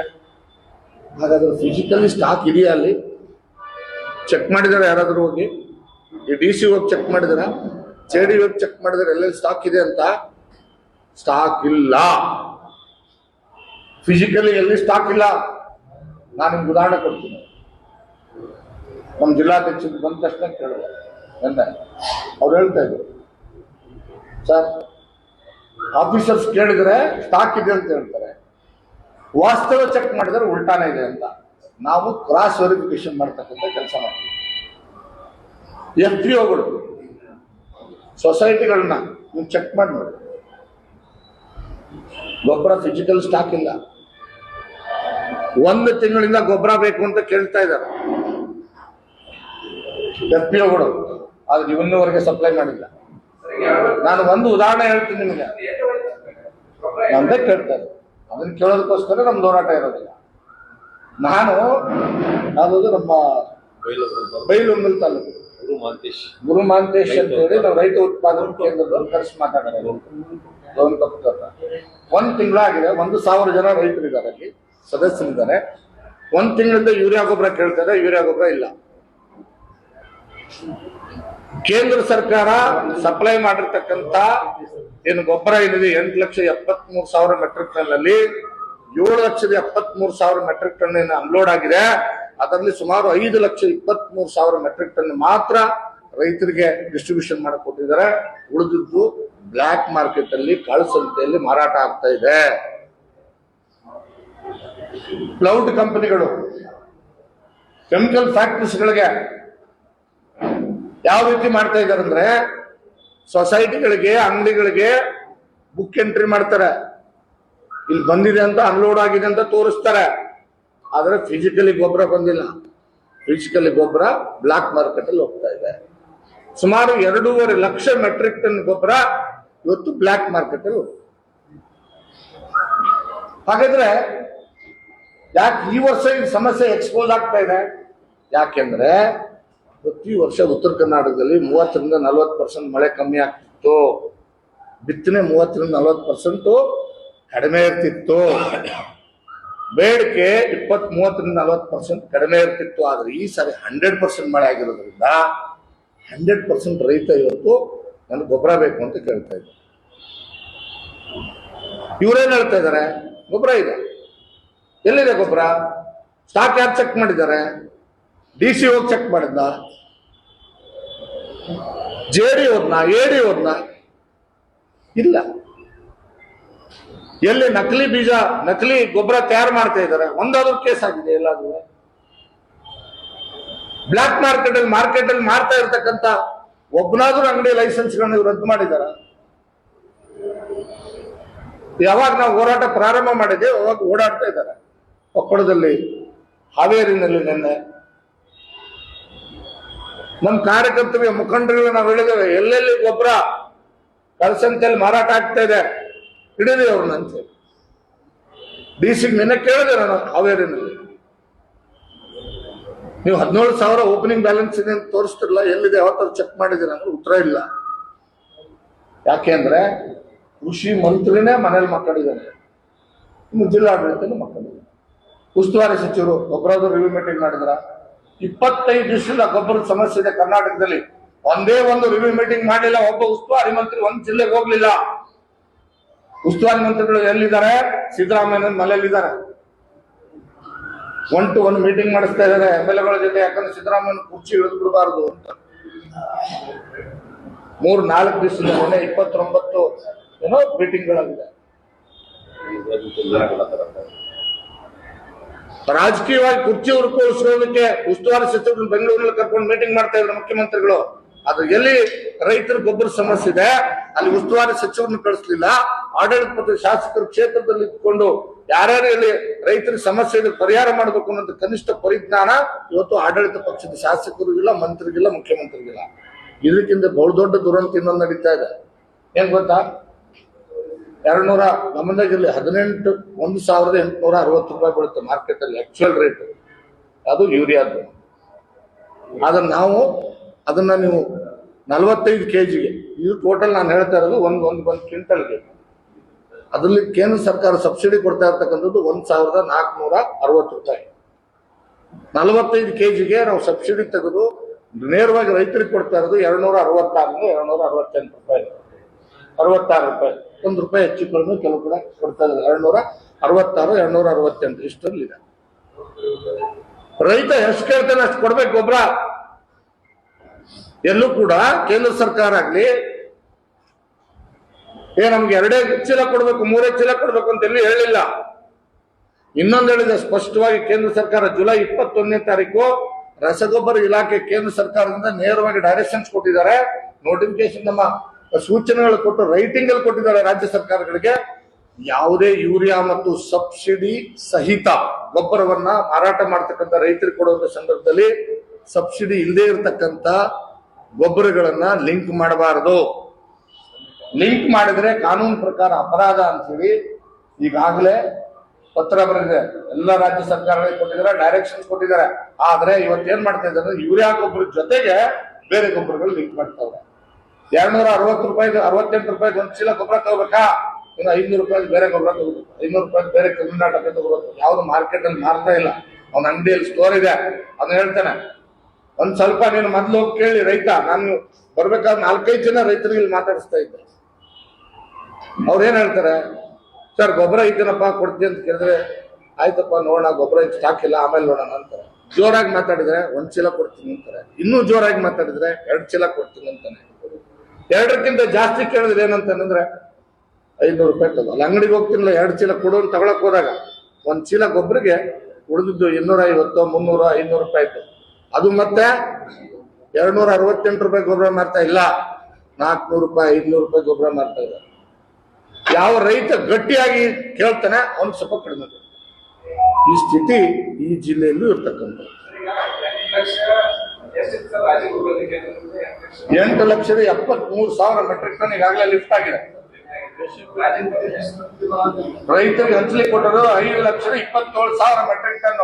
ಹಾಗಾದ್ರೆ ಫಿಸಿಕಲಿ ಸ್ಟಾಕ್ ಇದೆಯಾ ಅಲ್ಲಿ? ಚೆಕ್ ಮಾಡಿದಾರೆ ಯಾರಾದರೂ ಹೋಗಿ? ಈ ಡಿ ಸಿ ಹೋಗಿ ಚೆಕ್ ಮಾಡಿದಾರ? ಜೆ ಡಿ ಹೋಗಿ ಚೆಕ್ ಮಾಡಿದಾರೆ? ಎಲ್ಲೆಲ್ಲಿ ಸ್ಟಾಕ್ ಇದೆ ಅಂತ? ಸ್ಟಾಕ್ ಇಲ್ಲ. ಫಿಸಿಕಲಿ ಎಲ್ಲಿ ಸ್ಟಾಕ್ ಇಲ್ಲ? ನಾನು ನಿಮ್ಗೆ ಉದಾಹರಣೆ ಕೊಡ್ತೀನಿ. ನಮ್ಮ ಜಿಲ್ಲಾಧ್ಯಕ್ಷರು ಬಂದ ತಕ್ಷಣ ಕೇಳಿದೆ ಎಂದ ಅವ್ರು ಹೇಳ್ತಾ ಇದ್ರು. ಸರ್ ಆಫೀಸರ್ಸ್ ಕೇಳಿದ್ರೆ ಸ್ಟಾಕ್ ಇದೆ ಅಂತ ಹೇಳ್ತಾರೆ. ವಾಸ್ತವ ಚೆಕ್ ಮಾಡಿದ್ರೆ ಉಲ್ಟಾನೇ ಇದೆ ಅಂತ. ನಾವು ಕ್ರಾಸ್ ವೆರಿಫಿಕೇಶನ್ ಮಾಡ್ತಕ್ಕಂಥ ಕೆಲಸ ಮಾಡ್ತೀವಿ. ಎಫ್ ಪಿ ಒಗಳು ಸೊಸೈಟಿಗಳನ್ನ ನೀವು ಚೆಕ್ ಮಾಡಿ ನೋಡಿ. ಗೊಬ್ಬರ ಫಿಸಿಕಲ್ ಸ್ಟಾಕ್ ಇಲ್ಲ. ಒಂದು ತಿಂಗಳಿಂದ ಗೊಬ್ಬರ ಬೇಕು ಅಂತ ಕೇಳ್ತಾ ಇದ್ದಾರೆ. ಎಫ್ ಪಿ ಒಗಳು ಆದ್ರೆ ಇವನ್ನವರೆಗೆ ಸಪ್ಲೈ ಮಾಡಿಲ್ಲ. ನಾನು ಒಂದು ಉದಾಹರಣೆ ಹೇಳ್ತೀನಿ ನಿಮಗೆ. ನಂದೇ ಕೇಳ್ತಾರೆ. ಅದನ್ನ ಕೇಳೋದಕ್ಕೋಸ್ಕರ ನಮ್ಮ ಹೋರಾಟ ಇರೋದಿಲ್ಲ. ನಾನು ಯಾವುದು ನಮ್ಮ ಬೈಲುಂಗಲ್ ತಾಲೂಕು. ಗುರು ಮಾಂತೇಶ್ ಅಂತ ಹೇಳಿ ನಾವು ರೈತ ಉತ್ಪಾದನಾ ಕೇಂದ್ರದವ್ರು ಕರೆಸಿ ಮಾತಾಡೋದು ಒಂದ್ ತಿಂಗಳಾಗಿದೆ, ಒಂದು ಸಾವಿರ ಜನ ರೈತರಿದ್ದಾರೆ ಅಲ್ಲಿ, ಸದಸ್ಯರಿದ್ದಾರೆ. ಒಂದು ತಿಂಗಳಿಂದ ಯೂರಿಯಾ ಗೊಬ್ಬರ ಕೇಳ್ತಾರೆ ಯೂರಿಯಾ ಗೊಬ್ಬರ ಇಲ್ಲ. ಕೇಂದ್ರ ಸರ್ಕಾರ ಸಪ್ಲೈ ಮಾಡಿರ್ತಕ್ಕಂತ ಏನು ಗೊಬ್ಬರ ಏನಿದೆ, ಎಂಟು ಲಕ್ಷ ಎಪ್ಪತ್ತ್ ಮೂರು ಸಾವಿರ ಮೆಟ್ರಿಕ್ ಟನ್ ಅಲ್ಲಿ ಏಳು ಲಕ್ಷದ ಎಪ್ಪತ್ತ್ ಮೂರು ಸಾವಿರ ಮೆಟ್ರಿಕ್ ಟನ್ ಏನು ಅನ್ಲೋಡ್ ಆಗಿದೆ, ಅದರಲ್ಲಿ ಸುಮಾರು ಐದು ಲಕ್ಷ ಇಪ್ಪತ್ತ್ ಮೂರು ಸಾವಿರ ಮೆಟ್ರಿಕ್ ಟನ್ ಮಾತ್ರ ರೈತರಿಗೆ ಡಿಸ್ಟ್ರಿಬ್ಯೂಷನ್ ಮಾಡಿಕೊಟ್ಟಿದ್ದಾರೆ. ಉಳಿದಿದ್ದು ಬ್ಲ್ಯಾಕ್ ಮಾರ್ಕೆಟ್ ಅಲ್ಲಿ, ಕಾಳುಸಂತೆಯಲ್ಲಿ ಮಾರಾಟ ಆಗ್ತಾ ಇದೆ. ಕ್ಲೌಡ್ ಕಂಪನಿಗಳು ಕೆಮಿಕಲ್ ಫ್ಯಾಕ್ಟರೀಸ್ಗಳಿಗೆ ಯಾವ ರೀತಿ ಮಾಡ್ತಾ ಇದ್ದಾರೆ ಅಂದ್ರೆ ಸೊಸೈಟಿಗಳಿಗೆ, ಅಂಗಡಿಗಳಿಗೆ ಬುಕ್ ಎಂಟ್ರಿ ಮಾಡ್ತಾರೆ. ಇಲ್ಲಿ ಬಂದಿದೆ ಅಂತ ಅನ್ಲೋಡ್ ಆಗಿದೆ ಅಂತ ತೋರಿಸ್ತಾರೆ. ಆದ್ರೆ ಫಿಸಿಕಲಿ ಗೊಬ್ಬರ ಬಂದಿಲ್ಲ. ಫಿಸಿಕಲಿ ಗೊಬ್ಬರ ಬ್ಲಾಕ್ ಮಾರ್ಕೆಟ್ ಅಲ್ಲಿ ಹೋಗ್ತಾ ಇದೆ. ಸುಮಾರು ಎರಡೂವರೆ ಲಕ್ಷ ಮೆಟ್ರಿಕ್ ಟನ್ ಗೊಬ್ಬರ ಇವತ್ತು ಬ್ಲಾಕ್ ಮಾರ್ಕೆಟ್ ಅಲ್ಲಿ. ಹಾಗಾದ್ರೆ ಯಾಕೆ ಈ ವರ್ಷ ಈ ಸಮಸ್ಯೆ ಎಕ್ಸ್ಪೋಸ್ ಆಗ್ತಾ ಇದೆ? ಯಾಕೆಂದ್ರೆ ಪ್ರತಿ ವರ್ಷ ಉತ್ತರ ಕರ್ನಾಟಕದಲ್ಲಿ ಮೂವತ್ತರಿಂದ ನಲವತ್ತು ಪರ್ಸೆಂಟ್ ಮಳೆ ಕಮ್ಮಿ ಆಗ್ತಿತ್ತು. ಬಿತ್ತನೆ ಮೂವತ್ತರಿಂದ ನಲವತ್ತು ಪರ್ಸೆಂಟು ಕಡಿಮೆ ಇರ್ತಿತ್ತು. ಬೇಡಿಕೆ ಇಪ್ಪತ್ತ್ ಮೂವತ್ತರಿಂದ ನಲವತ್ತು ಪರ್ಸೆಂಟ್ ಕಡಿಮೆ ಇರ್ತಿತ್ತು. ಆದರೆ ಈ ಸಾರಿ ಹಂಡ್ರೆಡ್ ಪರ್ಸೆಂಟ್ ಮಳೆ ಆಗಿರೋದ್ರಿಂದ ಹಂಡ್ರೆಡ್ ಪರ್ಸೆಂಟ್ ರೈತ ಇವತ್ತು ನನಗೆ ಗೊಬ್ಬರ ಬೇಕು ಅಂತ ಕೇಳ್ತಾ ಇದ್ದಾರೆ. ಇವರೇನು ಹೇಳ್ತಾ ಇದ್ದಾರೆ? ಗೊಬ್ಬರ ಇದೆ. ಎಲ್ಲಿದೆ ಗೊಬ್ಬರ? ಸ್ಟಾಕ್ ಯಾರು ಚೆಕ್ ಮಾಡಿದ್ದಾರೆ? ಡಿ ಸಿ ಹೋಗಿ ಚೆಕ್ ಮಾಡಿದ್ನ. ಜೆ ಡಿ ಅವ್ರನ್ನ, ಎ ಡಿ ಅವ್ರನ್ನ. ಇಲ್ಲ. ಎಲ್ಲಿ ನಕಲಿ ಬೀಜ, ನಕಲಿ ಗೊಬ್ಬರ ತಯಾರು ಮಾಡ್ತಾ ಇದ್ದಾರೆ. ಒಂದಾದ್ರೂ ಕೇಸ್ ಆಗಿದೆ ಎಲ್ಲಾದ್ರೂ. ಬ್ಲಾಕ್ ಮಾರ್ಕೆಟ್ ಅಲ್ಲಿ ಮಾರ್ಕೆಟ್ ಅಲ್ಲಿ ಮಾರ್ತಾ ಇರ್ತಕ್ಕಂತ ಒಬ್ಬನಾದ್ರೂ ಅಂಗಡಿ ಲೈಸೆನ್ಸ್ಗಳನ್ನ ರದ್ದು ಮಾಡಿದಾರ. ಯಾವಾಗ ನಾವು ಹೋರಾಟ ಪ್ರಾರಂಭ ಮಾಡಿದ್ದೇವೆ, ಅವಾಗ ಓಡಾಡ್ತಾ ಇದ್ದಾರೆ. ಕೊಪ್ಪಳದಲ್ಲಿ, ಹಾವೇರಿನಲ್ಲಿ ನಿನ್ನೆ. ನಮ್ಮ ಕಾರ್ಯಕರ್ತರಿಗೆ ಮುಖಂಡರಿಗೆ ನಾವು ಹೇಳಿದ್ದೇವೆ, ಎಲ್ಲೆಲ್ಲಿ ಗೊಬ್ಬರ ಕಲಸಂತೆಯಲ್ಲಿ ಮಾರಾಟ ಆಗ್ತಾ ಇದೆ ಹಿಡಿದ್ವಿ ಅವ್ರನ್ನಂತೆ ಡಿ ಸಿ ನಿನ್ನ ಕೇಳಿದೆ ನಾನು ಹಾವೇರಿನಲ್ಲಿ. ನೀವು ಹದಿನೇಳು ಸಾವಿರ ಓಪನಿಂಗ್ ಬ್ಯಾಲೆನ್ಸ್ ಇದೆ ಅಂತ ತೋರಿಸ್ತಿರಲ್ಲ, ಎಲ್ಲಿದೆ ಯಾವತ್ತಾದ್ರು ಚೆಕ್ ಮಾಡಿದ್ದೀರ ಅಂದ್ರೆ ಉತ್ತರ ಇಲ್ಲ. ಯಾಕೆ ಅಂದ್ರೆ, ಕೃಷಿ ಮಂತ್ರಿನೇ ಮನೇಲಿ ಮಕ್ಕಳಿದ್ದಾನೆ ಇನ್ನು ಜಿಲ್ಲಾಡಳಿತನೂ ಉಸ್ತುವಾರಿ ಸಚಿವರು ಒಬ್ಬರಾದ್ರು ರಿವ್ಯೂ ಮೀಟಿಂಗ್ ಮಾಡಿದ್ರ? ಇಪ್ಪತ್ತೈದು ದಿವಸದಿಂದ ಗೊಬ್ಬರದ ಸಮಸ್ಯೆ ಇದೆ ಕರ್ನಾಟಕದಲ್ಲಿ. ಒಂದೇ ಒಂದು ರಿವ್ಯೂ ಮೀಟಿಂಗ್ ಮಾಡಲಿಲ್ಲ, ಒಬ್ಬ ಉಸ್ತುವಾರಿ ಮಂತ್ರಿ ಒಂದ್ ಜಿಲ್ಲೆಗೆ ಹೋಗ್ಲಿಲ್ಲ. ಉಸ್ತುವಾರಿ ಮಂತ್ರಿಗಳು ಎಲ್ಲಿದ್ದಾರೆ? ಸಿದ್ದರಾಮಯ್ಯ ಮನೆಯಲ್ಲಿದ್ದಾರೆ. ಒನ್ ಟು ಒನ್ ಮೀಟಿಂಗ್ ಮಾಡಿಸ್ತಾ ಇದ್ದಾರೆ. ಎಂ ಎಲ್ ಎಗಳ ಜೊತೆ, ಯಾಕಂದ್ರೆ ಸಿದ್ದರಾಮಯ್ಯ ಕುರ್ಚಿ ಇಳಿದು ಬಿಡಬಾರದು ಅಂತ. ಮೂರ್, ನಾಲ್ಕು ದಿವಸದ ಮೊನ್ನೆ ಇಪ್ಪತ್ತೊಂಬತ್ತು ಏನೋ ಮೀಟಿಂಗ್ಗಳಾಗಿದೆ ರಾಜಕೀಯವಾಗಿ ಕುರ್ಚಿ ಉರ್ಕೋಸ್ಕೊಳ್ಳೋದಕ್ಕೆ ಉಸ್ತುವಾರಿ ಸಚಿವರು ಬೆಂಗಳೂರಲ್ಲಿ ಕರ್ಕೊಂಡು ಮೀಟಿಂಗ್ ಮಾಡ್ತಾ ಇದ್ರು ಮುಖ್ಯಮಂತ್ರಿಗಳು. ಅದು ಎಲ್ಲಿ ರೈತರ ಗೊಬ್ಬರ ಸಮಸ್ಯೆ ಇದೆ, ಅಲ್ಲಿ ಉಸ್ತುವಾರಿ ಸಚಿವರನ್ನು ಕಳಿಸ್ಲಿಲ್ಲ. ಆಡಳಿತ ಪಕ್ಷದ ಶಾಸಕರು ಕ್ಷೇತ್ರದಲ್ಲಿ ಇಟ್ಕೊಂಡು ಯಾರ್ಯಾರು ಇಲ್ಲಿ ರೈತರ ಸಮಸ್ಯೆ ಇದೆ ಪರಿಹಾರ ಮಾಡಬೇಕು ಅನ್ನೋದು ಕನಿಷ್ಠ ಪರಿಜ್ಞಾನ ಇವತ್ತು ಆಡಳಿತ ಪಕ್ಷದ ಶಾಸಕರು ಇಲ್ಲ ಮಂತ್ರಿಗಿಲ್ಲ ಮುಖ್ಯಮಂತ್ರಿಗಿಲ್ಲ ಇದಕ್ಕಿಂತ ಬಹುದೊಡ್ಡ ದುರಂತ ಇನ್ನೊಂದು ನಡೀತಾ ಇದೆ. ಏನ್ ಗೊತ್ತಾ? ಎರಡ್ ನೂರ ನಮ್ಮದಾಗಿರ್ಲಿ ಹದಿನೆಂಟು, ಒಂದು ಸಾವಿರದ ಎಂಟುನೂರ ಅರವತ್ತು ರೂಪಾಯಿ ಬೀಳುತ್ತೆ ಮಾರ್ಕೆಟ್ ಅಲ್ಲಿ ಆಕ್ಚುಯಲ್ ರೇಟ್ ಅದು ಯೂರಿಯಾದ್ದು ಆದರೆ ನಾವು ಅದನ್ನ ನೀವು ನಲವತ್ತೈದು ಕೆ ಜಿಗೆ ಇದು ಟೋಟಲ್ ನಾನು ಹೇಳ್ತಾ ಇರೋದು ಒಂದು ಒಂದು ಒಂದು ಕ್ವಿಂಟಲ್ಗೆ ಅದರಲ್ಲಿ ಕೇಂದ್ರ ಸರ್ಕಾರ ಸಬ್ಸಿಡಿ ಕೊಡ್ತಾ ಇರ್ತಕ್ಕಂಥದ್ದು ಒಂದು ಸಾವಿರದ ನಾಲ್ಕುನೂರ ಅರವತ್ತು ರೂಪಾಯಿ. ನಲವತ್ತೈದು ಕೆ ಜಿಗೆ ನಾವು ಸಬ್ಸಿಡಿ ತೆಗೆದು ನೇರವಾಗಿ ರೈತರಿಗೆ ಕೊಡ್ತಾ ಇರೋದು ಎರಡ್ನೂರ ಅರವತ್ತಾರರಿಂದ ಎರಡ್ನೂರ ಅರವತ್ತೆಂಟು ರೂಪಾಯಿ. ಅರವತ್ತಾರು ರೂಪಾಯಿ. ಒಂದು ರೂಪಾಯಿ ಹೆಚ್ಚು ಕಡಿಮೆ ಕೆಲವು ಕೂಡ ಕೊಡ್ತಾ ಇದ್ದಾರೆ. ಎರಡ್ನೂರ ಅರವತ್ತಾರು, ಎರಡ್ನೂರ ಅರವತ್ತೆಂಟು ಇಷ್ಟರಲ್ಲಿ ರೈತ ಎಷ್ಟು ಕೇಳ್ತಾನೆ ಅಷ್ಟು ಕೊಡ್ಬೇಕು ಗೊಬ್ಬರ ಎಲ್ಲೂ ಕೂಡ ಕೇಂದ್ರ ಸರ್ಕಾರ ಆಗ್ಲಿ, ಏ, ನಮ್ಗೆ ಎರಡೇ ಚೀಲ ಕೊಡ್ಬೇಕು, ಮೂರೇ ಚೀಲ ಕೊಡ್ಬೇಕು ಅಂತ ಎಲ್ಲಿ ಹೇಳಿಲ್ಲ. ಇನ್ನೊಂದು ಹೇಳಿದೆ, ಸ್ಪಷ್ಟವಾಗಿ ಕೇಂದ್ರ ಸರ್ಕಾರ ಜುಲೈ ಇಪ್ಪತ್ತೊಂದನೇ ತಾರೀಕು ರಸಗೊಬ್ಬರ ಇಲಾಖೆ ಕೇಂದ್ರ ಸರ್ಕಾರದಿಂದ ನೇರವಾಗಿ ಡೈರೆಕ್ಷನ್ಸ್ ಕೊಟ್ಟಿದ್ದಾರೆ. ನೋಟಿಫಿಕೇಶನ್ ನಮ್ಮ ಸೂಚನೆಗಳು ಕೊಟ್ಟು ರೈಟಿಂಗ್ ಅಲ್ಲಿ ಕೊಟ್ಟಿದ್ದಾರೆ ರಾಜ್ಯ ಸರ್ಕಾರಗಳಿಗೆ, ಯಾವುದೇ ಯೂರಿಯಾ ಮತ್ತು ಸಬ್ಸಿಡಿ ಸಹಿತ ಗೊಬ್ಬರವನ್ನ ಮಾರಾಟ ಮಾಡ್ತಕ್ಕಂಥ ರೈತರಿಗೆ ಕೊಡುವಂತ ಸಂದರ್ಭದಲ್ಲಿ ಸಬ್ಸಿಡಿ ಇಲ್ಲದೆ ಇರತಕ್ಕಂತ ಗೊಬ್ಬರಗಳನ್ನ ಲಿಂಕ್ ಮಾಡಬಾರದು. ಲಿಂಕ್ ಮಾಡಿದ್ರೆ ಕಾನೂನು ಪ್ರಕಾರ ಅಪರಾಧ ಅಂತ ಹೇಳಿ ಈಗಾಗಲೇ ಪತ್ರ ಬರೆದಿದೆ. ಎಲ್ಲ ರಾಜ್ಯ ಸರ್ಕಾರಗಳಿಗೆ ಕೊಟ್ಟಿದ್ದಾರೆ ಡೈರೆಕ್ಷನ್ಸ್ ಕೊಟ್ಟಿದ್ದಾರೆ. ಆದ್ರೆ ಇವತ್ತು ಏನ್ ಮಾಡ್ತಾ ಇದ್ದಾರೆ ಯೂರಿಯಾ ಗೊಬ್ಬರದ ಜೊತೆಗೆ ಬೇರೆ ಗೊಬ್ಬರಗಳು ಲಿಂಕ್ ಮಾಡ್ತಾವ್ರೆ ಎರಡ್ನೂರ ಅರವತ್ತು ರೂಪಾಯಿ ಅರವತ್ತೆಂಟು ರೂಪಾಯಿ ಒಂದು ಚೀಲ ಗೊಬ್ಬರ ತಗೋಬೇಕಾ? ಇನ್ನು ಐನೂರು ರೂಪಾಯಿ ಬೇರೆ ಗೊಬ್ಬರ ತಗೋಬೇಕು. ಐನೂರು ರೂಪಾಯಿ ಬೇರೆ ಕರ್ನಾಟಕ ತಗೋಬೇಕು. ಯಾವ್ದು ಮಾರ್ಕೆಟ್ ಅಲ್ಲಿ ಮಾರ್ತಾ ಇಲ್ಲ. ಅವ್ನ ಅಂಗಡಿಯಲ್ಲಿ ಸ್ಟೋರ್ ಇದೆ. ಅದನ್ನ ಹೇಳ್ತಾನೆ, ಒಂದ್ ಸ್ವಲ್ಪ ನೀನು ಮೊದ್ಲು ಹೋಗಿ ಕೇಳಿ ರೈತ. ನಾನು ಬರ್ಬೇಕಾದ್ರೆ ನಾಲ್ಕೈದು ಜನ ರೈತರಿಗೆ ಇಲ್ಲಿ ಮಾತಾಡಿಸ್ತಾ ಇದ್ದೆ. ಅವ್ರು ಏನ್ ಹೇಳ್ತಾರೆ, ಸರ್, ಗೊಬ್ಬರ ಐತೇನಪ್ಪ? ಕೊಡ್ತೀನಿ ಅಂತ ಕೇಳಿದ್ರೆ, ಆಯ್ತಪ್ಪ, ನೋಡೋಣ, ಗೊಬ್ಬರ ಸ್ಟಾಕ್ ಇಲ್ಲ, ಆಮೇಲೆ ನೋಡೋಣ ಅಂತಾರೆ. ಜೋರಾಗಿ ಮಾತಾಡಿದ್ರೆ, ಒಂದ್ ಚೀಲ ಕೊಡ್ತೀನಿ ಅಂತಾರೆ. ಇನ್ನೂ ಜೋರಾಗಿ ಮಾತಾಡಿದ್ರೆ, ಎರಡ್ ಚೀಲ ಕೊಡ್ತೀನಿ ಅಂತಾನೆ. ಎರಡಕ್ಕಿಂತ ಜಾಸ್ತಿ ಕೇಳಿದ್ರೆ ಏನಂತಂದ್ರೆ ಐನೂರು ರೂಪಾಯಿ ತಗೋ ಅಲ್ಲಿ ಅಂಗಡಿಗೆ ಹೋಗ್ತಿಲ್ಲ ಎರಡು ಚೀಲ ಕೊಡು ಅಂತ ತಗೊಳಕ್ ಹೋದಾಗ ಒಂದ್ ಚೀಲ ಗೊಬ್ಬರಿಗೆ ಉಳಿದಿದ್ದು ಇನ್ನೂರ ಐವತ್ತು ಮುನ್ನೂರ, ಐನೂರು ರೂಪಾಯಿ ಇತ್ತು. ಅದು ಮತ್ತೆ ಎರಡ್ನೂರ ಅರವತ್ತೆಂಟು ರೂಪಾಯಿ ಗೊಬ್ಬರ ಮಾರ್ತಾ ಇಲ್ಲ. ನಾಲ್ಕುನೂರು ರೂಪಾಯಿ, ಐದ್ನೂರು ರೂಪಾಯಿ ಗೊಬ್ಬರ ಮಾರ್ತಾ ಇದ್ದಾರೆ ಯಾವ ರೈತ ಗಟ್ಟಿಯಾಗಿ ಕೇಳ್ತಾನೆ, ಅವ್ನು ಸ್ವಲ್ಪ ಕಡಿಮೆ ಈ ಸ್ಥಿತಿ ಈ ಜಿಲ್ಲೆಯಲ್ಲೂ ಇರ್ತಕ್ಕಂಥದ್ದು. ಎಂಟು ಲಕ್ಷದ ಎಪ್ಪತ್ತ್ ಮೂರು ಸಾವಿರ ಮೆಟ್ರಿಕ್ ಟನ್ ಈಗಾಗಲೇ ಲಿಫ್ಟ್ ಆಗಿದೆ. ರೈತರಿಗೆ ಹಂಚಲಿ ಕೊಟ್ಟರು ಐದು ಲಕ್ಷದ ಇಪ್ಪತ್ತೇಳು ಸಾವಿರ ಮೆಟ್ರಿಕ್ ಟನ್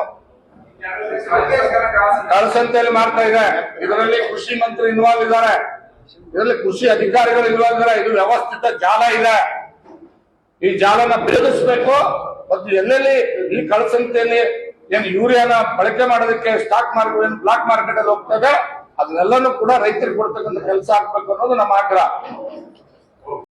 ಕಳಸಂತೆಯಲ್ಲಿ ಮಾಡ್ತಾ ಇದೆ. ಇದರಲ್ಲಿ ಕೃಷಿ ಮಂತ್ರಿ ಇನ್ವಾಲ್ವ್ ಇದ್ದಾರೆ. ಇದರಲ್ಲಿ ಕೃಷಿ ಅಧಿಕಾರಿಗಳು ಇನ್ವಾಲ್ವ್ ಇದ್ದಾರೆ. ಇದು ವ್ಯವಸ್ಥಿತ ಜಾಲ ಇದೆ. ಈ ಜಾಲನ ಭೇದಿಸಬೇಕು ಮತ್ತು ಎಲ್ಲೆಲ್ಲಿ ಈ ಕಳಸಂತೆಯಲ್ಲಿ ಏನು ಯೂರಿಯಾನ ಬಳಕೆ ಮಾಡೋದಕ್ಕೆ ಸ್ಟಾಕ್ ಮಾರ್ಕೆಟ್ ಏನು ಬ್ಲಾಕ್ ಮಾರ್ಕೆಟ್ ಅಲ್ಲಿ ಹೋಗ್ತದೆ ಅದನ್ನೆಲ್ಲನೂ ಕೂಡ ರೈತರಿಗೆ ಕೊಡ್ತಕ್ಕಂಥ ಕೆಲಸ ಆಗ್ಬೇಕು ಅನ್ನೋದು ನಮ್ಮ ಆಗ್ರಹ.